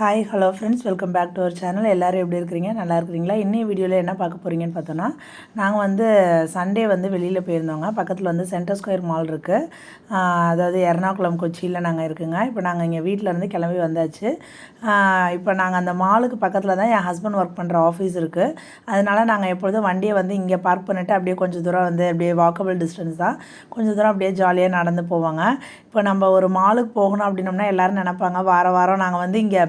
Hi hello friends welcome back to our channel எல்லோரும் எப்படி இருக்கிறீங்க? நல்லா இருக்கிறீங்களா? இன்னும் வீடியோவில் என்ன பார்க்க போகிறீங்கன்னு பார்த்தோன்னா நாங்கள் வந்து சண்டே வந்து வெளியில் போயிருந்தோங்க. பக்கத்தில் வந்து சென்டர் ஸ்கொயர் மால் இருக்குது அதாவது எர்ணாகுளம் கொச்சியில் நாங்கள் இருக்குங்க. இப்போ நாங்கள் இங்கே வீட்டில் இருந்து கிளம்பி வந்தாச்சு. இப்போ நாங்கள் அந்த மாலுக்கு பக்கத்தில் தான் என் ஹஸ்பண்ட் ஒர்க் பண்ணுற ஆஃபீஸ் இருக்குது அதனால நாங்கள் எப்பொழுதும் வண்டியை வந்து இங்கே பார்க் பண்ணிவிட்டு அப்படியே கொஞ்சம் தூரம் வந்து அப்படியே வாக்கபிள் டிஸ்டன்ஸ் தான். கொஞ்சம் தூரம் அப்படியே ஜாலியாக நடந்து போவாங்க. இப்போ நம்ம ஒரு மாலுக்கு போகணும் அப்படின்னோம்னா எல்லோரும் நினைப்பாங்க வார வாரம் நாங்கள் வந்து இங்கே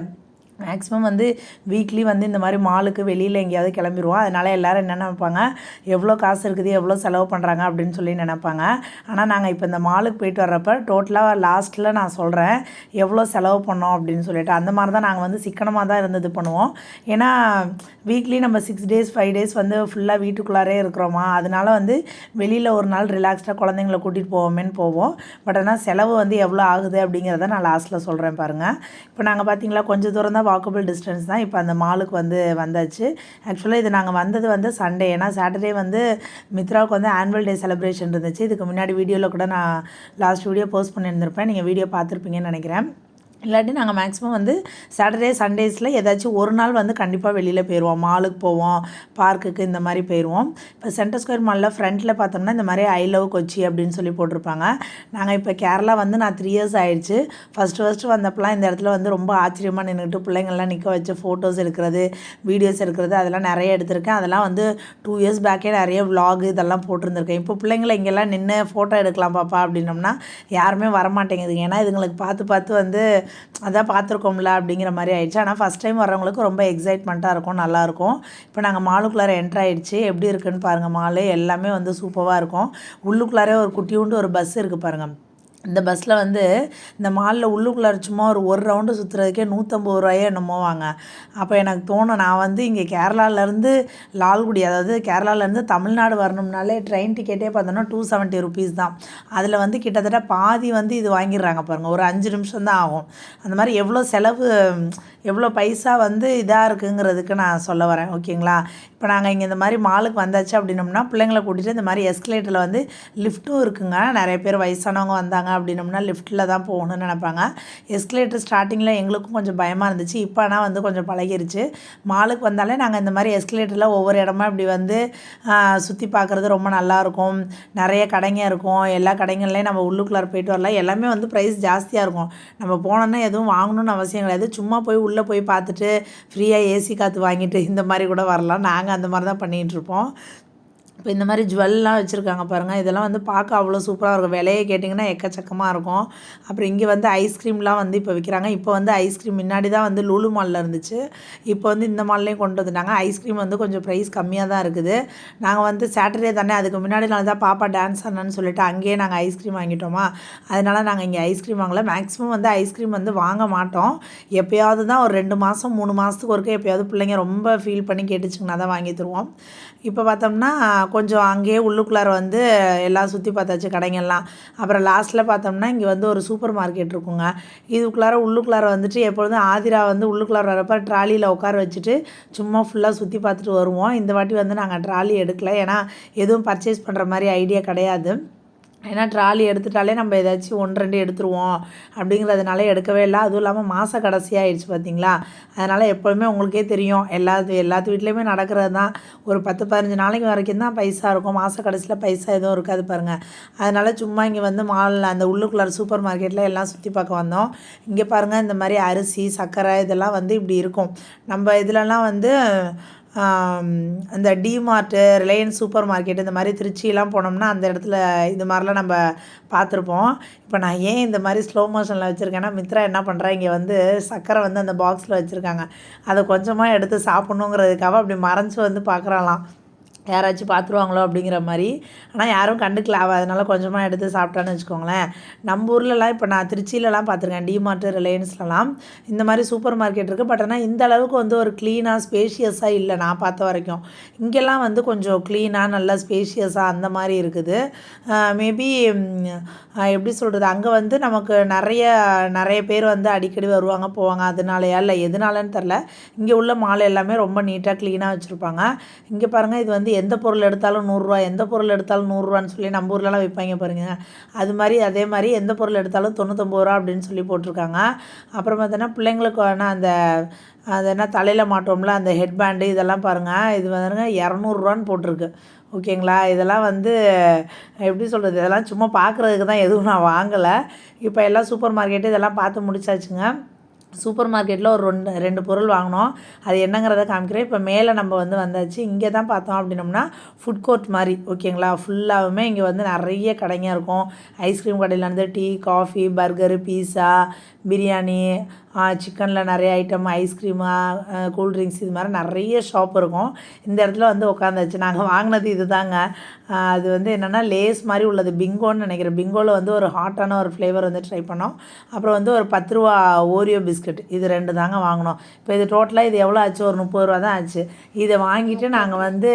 மேக்ஸிமம் வந்து வீக்லி வந்து இந்த மாதிரி மாலுக்கு வெளியில் எங்கேயாவது கிளம்பிடுவோம் அதனால் எல்லோரும் என்ன நினைப்பாங்க? எவ்வளோ காசு இருக்குது எவ்வளோ செலவு பண்ணுறாங்க அப்படின்னு சொல்லி நினைப்பாங்க. ஆனால் நாங்கள் இப்போ இந்த மாலுக்கு போயிட்டு வர்றப்ப டோட்டலாக லாஸ்ட்டில் நான் சொல்கிறேன் எவ்வளோ செலவு பண்ணோம் அப்படின்னு சொல்லிட்டு. அந்த மாதிரி தான் நாங்கள் வந்து சிக்கனமாக தான் இருந்தது பண்ணுவோம். ஏன்னா வீக்லி நம்ம சிக்ஸ் டேஸ் ஃபைவ் டேஸ் வந்து ஃபுல்லாக வீட்டுக்குள்ளாரே இருக்கிறோமா. அதனால வந்து வெளியில் ஒரு நாள் ரிலாக்ஸ்டாக குழந்தைங்கள கூட்டிகிட்டு போவோமேன்னு போவோம். பட் ஆனால் செலவு வந்து எவ்வளோ ஆகுது அப்படிங்கிறத நான் லாஸ்ட்டில் சொல்கிறேன் பாருங்கள் இப்போ நாங்கள் பார்த்தீங்களா கொஞ்சம் தூரம் தான் வாக்கபிள் டிஸ்டன்ஸ் தான் இப்போ அந்த மாலுக்கு வந்து வந்தாச்சு. ஆக்சுவலாக இது நாங்கள் வந்தது வந்து சண்டே ஏன்னா சாட்டர்டே வந்து மித்ராவுக்கு வந்து ஆனுவல் டே செலிப்ரேஷன் இருந்துச்சு. இதுக்கு முன்னாடி வீடியோவில் கூட நான் லாஸ்ட் வீடியோ போஸ்ட் பண்ணியிருந்திருப்பேன். நீங்கள் வீடியோ பார்த்துருப்பீங்கன்னு நினைக்கிறேன். இல்லாட்டி நாங்கள் மேக்ஸிமம் வந்து சாட்டர்டே சண்டேஸில் ஏதாச்சும் ஒரு நாள் வந்து கண்டிப்பாக வெளியில் போயிடுவோம் மாலுக்கு போவோம். பார்க்குக்கு இந்த மாதிரி போயிடுவோம் இப்போ சென்டர் ஸ்கொயர் மாலில் ஃப்ரண்ட்டில் பார்த்தோம்னா இந்த மாதிரி ஐ லவ் கொச்சி அப்படின்னு சொல்லி போட்டிருப்பாங்க. நாங்கள் இப்போ கேரளா வந்து நான் த்ரீ இயர்ஸ் ஆயிடுச்சு. ஃபஸ்ட்டு ஃபஸ்ட்டு வந்தப்பெல்லாம் இந்த இடத்துல வந்து ரொம்ப ஆச்சரியமாக நின்றுட்டு பிள்ளைங்கள்லாம் நிற்க வச்சு ஃபோட்டோஸ் எடுக்கிறது வீடியோஸ் எடுக்கிறது அதெல்லாம் நிறைய எடுத்திருக்கேன். அதெல்லாம் வந்து டூ இயர்ஸ் பேக்கே நிறைய vlog இதெல்லாம் போட்டிருந்துருக்கேன். இப்போ பிள்ளைங்களை இங்கெல்லாம் நின்று ஃபோட்டோ எடுக்கலாம் பாப்பா அப்படின்னோம்னா யாருமே வரமாட்டேங்குது ஏன்னா இதுங்களுக்கு பார்த்து பார்த்து வந்து அதான் பார்த்துருக்கோம்ல அப்படிங்கிற மாதிரி ஆயிடுச்சு. ஆனால் ஃபஸ்ட் டைம் வரவங்களுக்கு ரொம்ப எக்ஸைட்மெண்ட்டாக இருக்கும் நல்லாயிருக்கும் இப்போ நாங்கள் மாலுக்குள்ளார என்ட்ரு ஆகிடுச்சு எப்படி இருக்குன்னு பாருங்கள் மாலு எல்லாமே வந்து சூப்பராக இருக்கும். உள்ளுக்குள்ளாரே ஒரு குட்டியூண்டு ஒரு பஸ் இருக்குது பாருங்கள் இந்த பஸ்ஸில் வந்து இந்த மாலில் உள்ளுக்குள்ளார சும்மா ஒரு ஒரு ரவுண்டு சுற்றுறதுக்கே நூற்றம்பது ரூபாயே என்னமோ வாங்க. அப்போ எனக்கு தோணும் நான் வந்து இங்கே கேரளாவிலேருந்து லால்குடி அதாவது கேரளாலேருந்து தமிழ்நாடு வரணும்னாலே ட்ரெயின் டிக்கெட்டே பார்த்தோன்னா டூ செவன்ட்டி ருபீஸ் தான். அதில் வந்து கிட்டத்தட்ட பாதி வந்து இது வாங்கிடுறாங்க பாருங்கள் ஒரு அஞ்சு நிமிஷம் தான் ஆகும். அந்த மாதிரி எவ்வளோ செலவு எவ்வளோ பைசா வந்து இதாக இருக்குங்கிறதுக்கு நான் சொல்ல வரேன் ஓகேங்களா? இப்போ நாங்கள் இங்கே இந்த மாதிரி மாலுக்கு வந்தாச்சு அப்படின்னோம்னா பிள்ளைங்களை கூட்டிகிட்டு இந்த மாதிரி எஸ்கலேட்டரில் வந்து லிஃப்ட்டும் இருக்குங்க. நிறைய பேர் வயசானவங்க வந்தாங்க அப்படின்னோம்னா லிஃப்ட்டில் தான் போகணும்னு நினைப்பாங்க. எஸ்கலேட்டர் ஸ்டார்டிங்கில் எங்களுக்கும் கொஞ்சம் பயமாக இருந்துச்சு. இப்போ ஆனால் வந்து கொஞ்சம் பழகிருச்சு. மாலுக்கு வந்தாலே நாங்கள் இந்த மாதிரி எஸ்கலேட்டரில் ஒவ்வொரு இடமா இப்படி வந்து சுற்றி பார்க்குறது ரொம்ப நல்லாயிருக்கும் நிறைய கடைங்க இருக்கும். எல்லா கடைங்கள்லையும் நம்ம உள்ளுக்குள்ளார போயிட்டு வரலாம். எல்லாமே வந்து ப்ரைஸ் ஜாஸ்தியாக இருக்கும். நம்ம போனோன்னா எதுவும் வாங்கணும்னு அவசியம் கிடையாது. சும்மா போய் உள்ளே போய் பார்த்துட்டு ஃப்ரீயாக ஏசி காற்று வாங்கிட்டு இந்த மாதிரி கூட வரலாம். நாங்கள் அந்த மாதிரி தான் பண்ணிகிட்டு இருப்போம். இப்போ இந்த மாதிரி ஜுவல்லாம் வச்சுருக்காங்க பாருங்கள் இதெல்லாம் வந்து பார்க்க அவ்வளோ சூப்பராக இருக்கும். விலையை கேட்டிங்கன்னா எக்கச்சக்கமாக இருக்கும். அப்புறம் இங்கே வந்து ஐஸ்கிரீம்லாம் வந்து இப்போ விற்கிறாங்க. இப்போ வந்து ஐஸ்கிரீம் முன்னாடி தான் வந்து லூலு மாலில் இருந்துச்சு. இப்போ வந்து இந்த மால்லையும் கொண்டு வந்துட்டாங்க. ஐஸ்கிரீம் வந்து கொஞ்சம் ப்ரைஸ் கம்மியாக தான் இருக்குது. நாங்கள் வந்து சாட்டர்டே தானே அதுக்கு முன்னாடி நாள் தான் பாப்பா டான்ஸ் ஆனான்னு சொல்லிட்டு அங்கேயே நாங்கள் ஐஸ்கிரீம் வாங்கிட்டோமா? அதனால் நாங்கள் இங்கே ஐஸ்கிரீம் வாங்கலை. மேக்ஸிமம் வந்து ஐஸ்கிரீம் வந்து வாங்க மாட்டோம். எப்போயாவது தான் ஒரு ரெண்டு மாதம் மூணு மாதத்துக்கு ஒருக்க எப்போயாவது பிள்ளைங்க ரொம்ப ஃபீல் பண்ணி கேட்டுச்சுங்கன்னா தான் வாங்கி தருவோம். இப்போ பார்த்தோம்னா கொஞ்சம் அங்கேயே உள்ளுக்குள்ளார வந்து எல்லாம் சுற்றி பார்த்தாச்சு கடைங்கள்லாம். அப்புறம் லாஸ்ட்டில் பார்த்தோம்னா இங்கே வந்து ஒரு சூப்பர் மார்க்கெட் இருக்குங்க. இதுக்குள்ளார உள்ளுக்குள்ளார வந்துட்டு எப்பொழுதும் ஆதிரா வந்து உள்ளுக்குள்ளார வரப்போ ட்ராலியில் உட்கார வச்சுட்டு சும்மா ஃபுல்லாக சுற்றி பார்த்துட்டு வருவோம். இந்த வாட்டி வந்து நாங்கள் ட்ராலி எடுக்கல. ஏன்னா எதுவும் பர்ச்சேஸ் பண்ணுற மாதிரி ஐடியா கிடையாது. ஏன்னா ட்ராலி எடுத்துட்டாலே நம்ம ஏதாச்சும் ஒன்று ரெண்டு எடுத்துருவோம் அப்படிங்கிறதுனால எடுக்கவே இல்லை. அதுவும் இல்லாமல் மாத கடைசி ஆயிடுச்சு பார்த்தீங்களா அதனால் எப்போதுமே உங்களுக்கே தெரியும். எல்லா எல்லாத்து வீட்லேயுமே நடக்கிறது தான். ஒரு பத்து பதினஞ்சு நாளைக்கு வரைக்கும் தான் பைசா இருக்கும். மாத கடைசியில் பைசா எதுவும் இருக்காது பாருங்கள் அதனால் சும்மா இங்கே வந்து மாலில் அந்த உள்ளுக்குள்ளார சூப்பர் மார்க்கெட்டில் எல்லாம் சுற்றி பார்க்க வந்தோம். இங்கே பாருங்கள் இந்த மாதிரி அரிசி சர்க்கரை இதெல்லாம் வந்து இப்படி இருக்கும். நம்ம இதிலலாம் வந்து அந்த டிமார்ட்டு ரிலையன்ஸ் சூப்பர் மார்க்கெட் இந்த மாதிரி திருச்சியெலாம் போனோம்னா அந்த இடத்துல இது மாதிரிலாம் நம்ம பார்த்துருப்போம். இப்போ நான் ஏன் இந்த மாதிரி ஸ்லோ மோஷனில் வச்சுருக்கேன்னா மித்ரா என்ன பண்ணுறா இங்கே வந்து சர்க்கரை வந்து அந்த பாக்ஸில் வச்சுருக்காங்க. அதை கொஞ்சமாக எடுத்து சாப்பிட்ணுங்கிறதுக்காக அப்படி மறைஞ்சு வந்து பார்க்குறாளாம் யாராச்சும் பார்த்துருவாங்களோ அப்படிங்கிற மாதிரி. ஆனால் யாரும் கண்டுக்கல. அவள் அதனால் கொஞ்சமாக எடுத்து சாப்பிட்டான்னு வச்சுக்கோங்களேன். நம்ம ஊர்லலாம் இப்போ நான் திருச்சியிலலாம் பார்த்துருக்கேன் டிமார்ட்டு ரிலையன்ஸ்லலாம் இந்த மாதிரி சூப்பர் மார்க்கெட் இருக்குது பட் ஆனால் இந்த அளவுக்கு வந்து ஒரு க்ளீனாக ஸ்பேஷியஸாக இல்லை நான் பார்த்த வரைக்கும். இங்கெல்லாம் வந்து கொஞ்சம் க்ளீனாக நல்லா ஸ்பேஷியஸாக அந்த மாதிரி இருக்குது. மேபி எப்படி சொல்கிறது அங்கே வந்து நமக்கு நிறைய நிறைய பேர் வந்து அடிக்கடி வருவாங்க போவாங்க. அதனாலயா இல்லை? எதனாலன்னு தெரில இங்கே உள்ள மாலை எல்லாமே ரொம்ப நீட்டாக க்ளீனாக வச்சுருப்பாங்க. இங்கே பாருங்கள் இது வந்து எந்த பொருள் எடுத்தாலும் நூறுரூவா எந்த பொருள் எடுத்தாலும் நூறுரூவான்னு சொல்லி நம்ம ஊர்லலாம் விற்பாங்க பாருங்கள் அது மாதிரி அதே மாதிரி எந்த பொருள் எடுத்தாலும் தொண்ணூத்தொம்பது ரூபா அப்படின்னு சொல்லி போட்டிருக்காங்க. அப்புறம் பார்த்தோன்னா பிள்ளைங்களுக்கு வேணால் அந்த அது என்ன தலையில் மாட்டோம்ல அந்த ஹெட்பேண்டு இதெல்லாம் பாருங்கள் இது வந்துங்க இரநூறுவான்னு போட்டிருக்கு. ஓகேங்களா? இதெல்லாம் வந்து எப்படி சொல்கிறது இதெல்லாம் சும்மா பார்க்குறதுக்கு தான் எதுவும் நான் வாங்கலை. இப்போ எல்லாம் சூப்பர் மார்க்கெட்டு இதெல்லாம் பார்த்து முடிச்சாச்சுங்க. சூப்பர் மார்க்கெட்டில் ஒரு ரெண்டு ரெண்டு பொருள் வாங்கினோம். அது என்னங்கிறத காமிக்கிறேன். இப்போ மேலே நம்ம வந்து வந்தாச்சு. இங்கே தான் பார்த்தோம் அப்படின்னோம்னா ஃபுட் கோர்ட் மாதிரி ஓகேங்களா? ஃபுல்லாகவுமே இங்கே வந்து நிறைய கடைங்க இருக்கும். ஐஸ்கிரீம் கடையிலேருந்து tea coffee burger pizza biryani சிக்கனில் நிறைய ஐட்டம் ஐஸ்கிரீமு கூல்ட்ரிங்க்ஸ் இது மாதிரி நிறைய ஷாப் இருக்கும். இந்த இடத்துல வந்து உட்காந்துச்சு நாங்கள் வாங்கினது இது தாங்க அது வந்து என்னென்னா லேஸ் மாதிரி உள்ளது. பிங்கோன்னு நினைக்கிறேன். பிங்கோவில் வந்து ஒரு ஹாட்டான ஒரு ஃப்ளேவர் வந்து ட்ரை பண்ணோம். அப்புறம் வந்து ஒரு பத்து ரூபா ஓரியோ பிஸ்கட் இது ரெண்டு தாங்க வாங்கினோம். இப்போ இது டோட்டலாக இது எவ்வளோ ஆச்சு? ஒரு முப்பது ரூபா தான் ஆச்சு. இதை வாங்கிட்டு நாங்கள் வந்து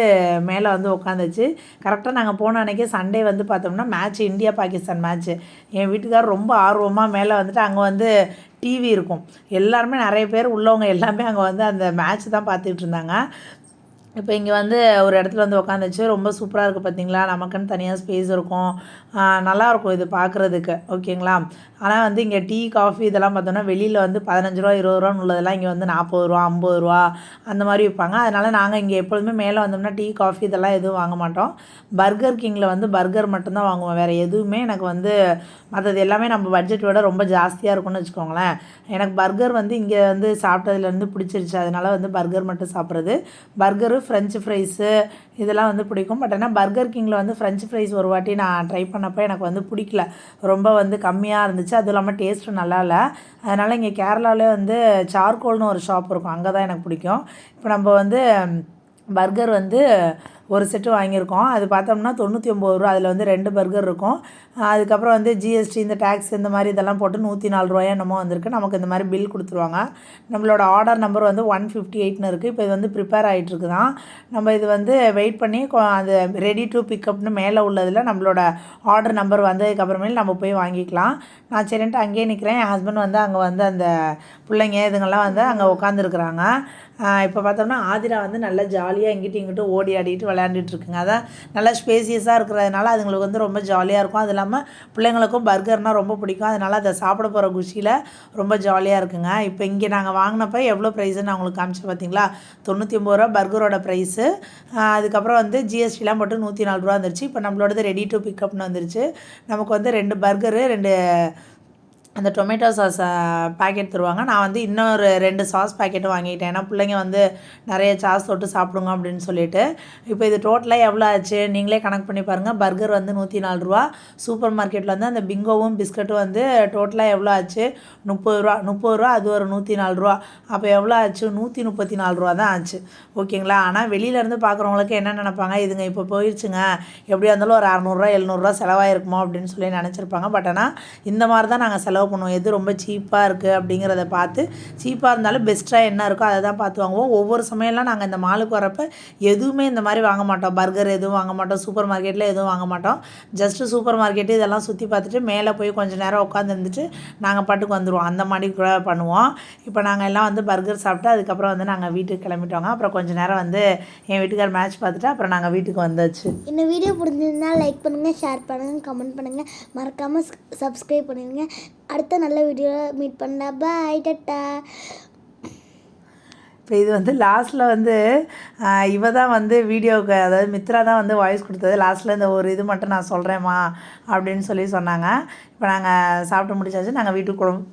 மேலே வந்து உட்காந்துச்சு கரெக்டாக நாங்கள் போன அன்றைக்கி சண்டே வந்து பார்த்தோம்னா மேட்ச் இந்தியா பாகிஸ்தான் மேட்ச்சு என் வீட்டுக்காரர் ரொம்ப ஆர்வமாக மேலே வந்துட்டு அங்கே வந்து டிவி இருக்கும். எல்லாருமே நிறைய பேர் உள்ளவங்க எல்லாமே அங்கே வந்து அந்த மேட்ச் தான் பார்த்துட்டு இருந்தாங்க. இப்போ இங்கே வந்து ஒரு இடத்துல வந்து உட்காந்துச்சு ரொம்ப சூப்பராக இருக்குது பார்த்தீங்களா நமக்குன்னு தனியாக ஸ்பேஸ் இருக்கும். நல்லாயிருக்கும் இது பார்க்குறதுக்கு. ஓகேங்களா ஆனால் வந்து இங்கே டீ காஃபி இதெல்லாம் பார்த்தோன்னா வெளியில் வந்து பதினஞ்சு ரூபா இருபது ரூபான்னு உள்ளதெல்லாம் இங்கே வந்து நாற்பது ரூபா ஐம்பது ரூபா அந்த மாதிரி விற்பாங்க அதனால் நாங்கள் இங்கே எப்பொழுதுமே மேலே வந்தோம்னா டீ காஃபி இதெல்லாம் எதுவும் வாங்க மாட்டோம். பர்கர் கிங்கில் வந்து பர்கர் மட்டும்தான் வாங்குவோம். வேறு எதுவுமே எனக்கு வந்து மற்றது எல்லாமே நம்ம பட்ஜெட் விட ரொம்ப ஜாஸ்தியாக இருக்கும்னு வச்சுக்கோங்களேன். எனக்கு பர்கர் வந்து இங்கே வந்து சாப்பிட்டதுலேருந்து பிடிச்சிருச்சு. அதனால் வந்து பர்கர் மட்டும் சாப்பிட்றது. பர்கரு ஃப்ரெஞ்சு ஃப்ரைஸு இதெல்லாம் வந்து பிடிக்கும். பட் ஆனால் பர்கர் கிங்கில் வந்து ஃப்ரெஞ்சு ஃப்ரைஸ் ஒரு வாட்டி நான் ட்ரை பண்ணப்போ எனக்கு வந்து பிடிக்கல. ரொம்ப வந்து கம்மியாக இருந்துச்சு. அதுவும் இல்லாமல் டேஸ்ட்டும் நல்லா இல்லை. அதனால் இங்கே கேரளாவிலே வந்து சார்கோல்னு ஒரு ஷாப் இருக்கும். அங்கே தான் எனக்கு பிடிக்கும். இப்போ நம்ம வந்து பர்கர் வந்து ஒரு செட்டு வாங்கியிருக்கோம். அது பார்த்தோம்னா தொண்ணூற்றி ஒம்பது ரூபா. அதில் வந்து ரெண்டு பர்கர் இருக்கும். அதுக்கப்புறம் வந்து ஜிஎஸ்டி இந்த டேக்ஸ் இந்த மாதிரி இதெல்லாம் போட்டு நூற்றி நாலு ரூபாயா என்னமோ வந்திருக்கு. நமக்கு இந்த மாதிரி பில் கொடுத்துருவாங்க. நம்மளோட ஆர்டர் நம்பர் வந்து ஒன் ஃபிஃப்டி எயிட்னு இருக்குது இப்போ இது வந்து ப்ரிப்பேர் ஆகிட்டுருக்கு தான் நம்ம இது வந்து வெயிட் பண்ணி அந்த அது ரெடி டு பிக்கப்னு மேலே உள்ளதில் நம்மளோட ஆர்டர் நம்பர் வந்ததுக்கப்புறமேல் நம்ம போய் வாங்கிக்கலாம். நான் சரின்ட்டு அங்கேயே நிற்கிறேன் என் ஹஸ்பண்ட் வந்து அங்கே வந்து அந்த பிள்ளைங்க இதுங்கெல்லாம் வந்து அங்கே உட்காந்துருக்குறாங்க இப்போ பார்த்தோம்னா ஆதிரா வந்து நல்லா ஜாலியாக இங்கிட்டு இங்கிட்டு ஓடி ஆடிட்டு விளையாண்டுட்டுருக்குங்க. அதான் நல்லா ஸ்பேசியஸாக இருக்கிறதுனால அதுங்களுக்கு வந்து ரொம்ப ஜாலியாக இருக்கும். அது இல்லாமல் பிள்ளைங்களுக்கும் பர்கர்னால் ரொம்ப பிடிக்கும். அதனால் அதை சாப்பிட போகிற குஷியில் ரொம்ப ஜாலியாக இருக்குங்க. இப்போ இங்கே நாங்கள் வாங்கினப்ப எவ்வளோ ப்ரைஸுன்னு நான் உங்களுக்கு காமிச்சேன் பார்த்தீங்களா தொண்ணூற்றி ஒம்பது ரூபா பர்கரோட ப்ரைஸு அதுக்கப்புறம் வந்து ஜிஎஸ்டிலாம் போட்டு நூற்றி நாலு ரூபா வந்துருச்சு. இப்போ நம்மளோடது ரெடி டு பிக்கப்னு வந்துருச்சு. நமக்கு வந்து ரெண்டு பர்கரு ரெண்டு அந்த டொமேட்டோ சாஸ் பாக்கெட் தருவாங்க. நான் வந்து இன்னொரு ரெண்டு சாஸ் பாக்கெட்டும் வாங்கிட்டேன். ஏன்னா பிள்ளைங்க வந்து நிறைய சாஸ் தொட்டு சாப்பிடுங்க அப்படின்னு சொல்லிட்டு. இப்போ இது டோட்டலாக எவ்வளோ ஆச்சு? நீங்களே கணக்கு பண்ணி பாருங்கள் பர்கர் வந்து நூற்றி நாலு ரூபா. சூப்பர் மார்க்கெட்டில் வந்து அந்த பிங்கோவும் பிஸ்கட்டும் வந்து டோட்டலாக எவ்வளோ ஆச்சு? முப்பது ரூபா. முப்பது ரூபா அது ஒரு நூற்றி நாலு ரூபா. அப்போ எவ்வளோ ஆச்சு? நூற்றி முப்பத்தி நாலு ரூபா தான் ஆச்சு. ஓகேங்களா? ஆனால் வெளியிலேருந்து பார்க்குறவங்களுக்கு என்ன நினைப்பாங்க? இதுங்க இப்போ போயிடுச்சுங்க எப்படியா இருந்தாலும் ஒரு அறநூறுரூவா எழுநூறுரூவா செலவாயிருக்குமோ அப்படின்னு சொல்லி நினச்சிருப்பாங்க. பட் ஆனால் இந்த மாதிரி தான் நாங்கள் செலவு பண்ணுவோம். எது ரொம்ப சீப்பாக இருக்குது அப்படிங்கிறத பார்த்து சீப்பாக இருந்தாலும் பெஸ்ட்டாக என்ன இருக்கோ அதை தான் பார்த்து வாங்குவோம். ஒவ்வொரு சமயம்லாம் நாங்கள் இந்த மாலுக்கு வரப்போ எதுவுமே இந்த மாதிரி வாங்க மாட்டோம். பர்கர் எதுவும் வாங்க மாட்டோம். சூப்பர் மார்க்கெட்டில் எதுவும் வாங்க மாட்டோம். ஜஸ்ட்டு சூப்பர் மார்க்கெட்டு இதெல்லாம் சுற்றி பார்த்துட்டு மேலே போய் கொஞ்சம் நேரம் உட்காந்து இருந்துட்டு நாங்கள் பாட்டுக்கு வந்துடுவோம் அந்த மாதிரி கூட பண்ணுவோம். இப்போ நாங்கள் எல்லாம் வந்து பர்கர் சாப்பிட்டு அதுக்கப்புறம் வந்து நாங்கள் வீட்டுக்கு கிளம்பிட்டோங்க. அப்புறம் கொஞ்ச நேரம் வந்து என் வீட்டுக்கார் மேட்ச் பார்த்துட்டு அப்புறம் நாங்கள் வீட்டுக்கு வந்தாச்சு. இந்த வீடியோ பிடிச்சிருந்தா லைக் பண்ணுங்கள் ஷேர் பண்ணுங்கள் கமெண்ட் பண்ணுங்கள் மறக்காமல் சப்ஸ்கிரைப் பண்ணிடுங்க. அடுத்த நல்ல வீடியோவில் மீட் பண்ண பாய் டட்டா. இப்போ இது வந்து லாஸ்ட்டில் வந்து இவ தான் வந்து வீடியோவுக்கு அதாவது மித்ரா தான் வந்து வாய்ஸ் கொடுத்தது. லாஸ்ட்டில் இந்த ஒரு இது மட்டும் நான் சொல்கிறேம்மா அப்படின்னு சொல்லி சொன்னாங்க. இப்போ நாங்கள் சாப்பிட்டு முடிச்சாச்சு. நாங்கள் வீட்டுக்கு குழம்பு